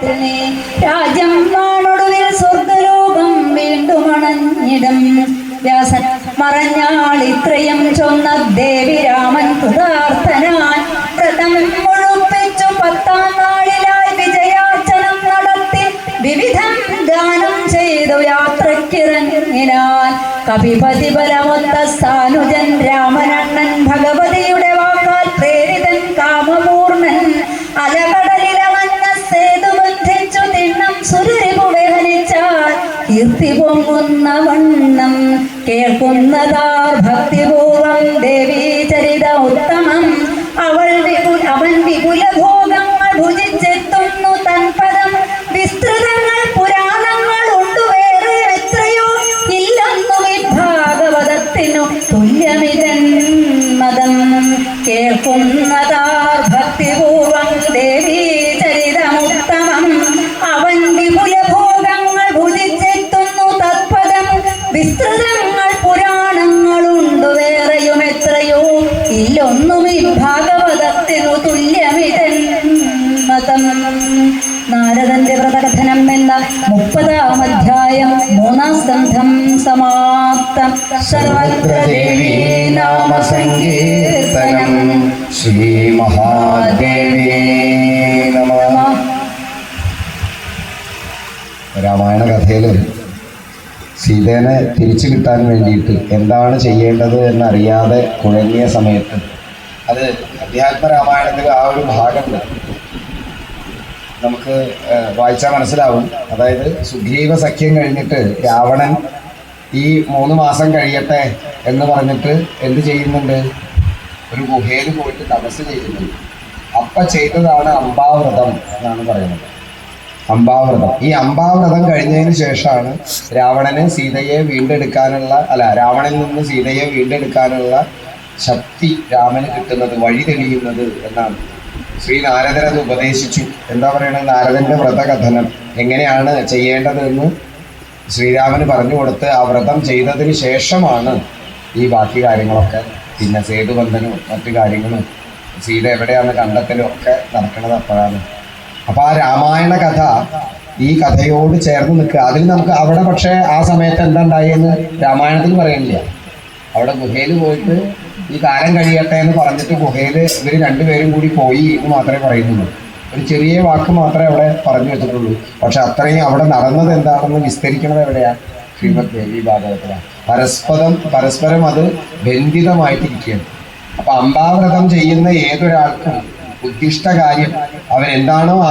ഗർഭത്തിൽ നീ രാജ്യം വാണൊടുവിൽ സ്വർഗലോകം വീണ്ടും അണഞ്ഞിടം. വ്യാസൻ മറഞ്ഞാൾ ഇത്രയും ചൊന്ന ദേവി രാമൻ കൃതാർത്ഥനാൻ. വ്രതം മുഴുപ്പിച്ചു പത്താം നാളിലായി വിജയാർച്ചനം നടത്തി വിവിധം ഗാനം ചെയ്തു യാത്രക്കിറങ്ങിനാൽ കപിപതി ബലമൊത്ത സാനുജൻ കീർത്തി പൊങ്ങുന്ന വണ്ണം കേൾക്കുന്നതാർ ഭക്തിപൂർവം ദേവീ ചരിത ഉത്തമം അവൾ അവൻ വിപുല ഭോഗങ്ങൾ ഭുജിച്ചെത്തുന്നു തൻപദം വിസ്തൃതങ്ങൾ പുരാണങ്ങൾ ഉണ്ട് വേറെ എത്രയോ. ഇല്ലെന്നും ഈ ഭാഗവതത്തിനു തുല്യമിതൻ മതം. കേൾക്കുന്നതാർ സ്കന്ധം സമാപ്തം സർവത്ര നാമ നാമസങ്കീർത്തനം ശ്രീ മഹാദേവേ നമ രാമായണ കഥയിൽ സീതേനെ തിരിച്ചു കിട്ടാൻ വേണ്ടിയിട്ട് എന്താണ് ചെയ്യേണ്ടത് എന്നറിയാതെ കുഴങ്ങിയ സമയത്ത്. അത് അധ്യാത്മ രാമായണത്തിൽ ആ ഒരു ഭാഗമുണ്ട് നമുക്ക് വായിച്ചാൽ മനസ്സിലാവും. അതായത് സുഗ്രീവ സഖ്യം കഴിഞ്ഞിട്ട് രാവണൻ ഈ മൂന്ന് മാസം കഴിയട്ടെ എന്ന് പറഞ്ഞിട്ട് എന്ത് ചെയ്യുന്നുണ്ട്? ഒരു ഗുഹയിൽ പോയിട്ട് തപസ് ചെയ്യുന്നുണ്ട്. അപ്പ ചെയ്തതാണ് അമ്പാവ്രതം എന്നാണ് പറയുന്നത്. അമ്പാവ്രതം. ഈ അമ്പാവ്രതം കഴിഞ്ഞതിന് ശേഷമാണ് രാവണന് സീതയെ വീണ്ടെടുക്കാനുള്ള അല്ല രാവണനിൽ നിന്ന് സീതയെ വീണ്ടെടുക്കാനുള്ള ശക്തി രാമന് കിട്ടുന്നത് വഴി തെളിയുന്നത് എന്നാണ്. ശ്രീ നാരദൻ അത് ഉപദേശിച്ചു. എന്താ പറയണത് നാരദന്റെ വ്രതകഥനം. എങ്ങനെയാണ് ചെയ്യേണ്ടതെന്ന് ശ്രീരാമന് പറഞ്ഞു കൊടുത്ത് ആ വ്രതം ചെയ്തതിന് ശേഷമാണ് ഈ ബാക്കി കാര്യങ്ങളൊക്കെ പിന്നെ സേതുബന്ധനും മറ്റു കാര്യങ്ങളും സീത എവിടെയാണ് കണ്ടെത്തലും ഒക്കെ നടക്കുന്നത് അപ്പോഴാണ്. അപ്പൊ ആ രാമായണ കഥ ഈ കഥയോട് ചേർന്ന് നിൽക്കുക. അതിൽ നമുക്ക് അവിടെ പക്ഷേ ആ സമയത്ത് എന്താ ഉണ്ടായെന്ന് രാമായണത്തിൽ പറയുന്നില്ല. അവിടെ ഗുഹയിൽ പോയിട്ട് ഈ കാലം കഴിയട്ടെ എന്ന് പറഞ്ഞിട്ട് ഗുഹയിൽ ഇവർ രണ്ടുപേരും കൂടി പോയി എന്ന് മാത്രമേ പറയുന്നുള്ളൂ. ഒരു ചെറിയ വാക്ക് മാത്രമേ അവിടെ പറഞ്ഞു വെച്ചിട്ടുള്ളൂ. പക്ഷെ അത്രയും അവിടെ നടന്നത് എന്താണെന്ന് വിസ്തരിക്കുന്നത് എവിടെയാ? ശ്രീമദ് ദേവി ഭാഗവത്തിലാണ് പരസ്പരം പരസ്പരം അത് ബന്ധിതമായിട്ടിരിക്കുകയാണ്. അപ്പൊ അമ്പാവ്രതം ചെയ്യുന്ന ഏതൊരാൾക്കും ഉദ്ദിഷ്ട കാര്യം അവരെന്താണോ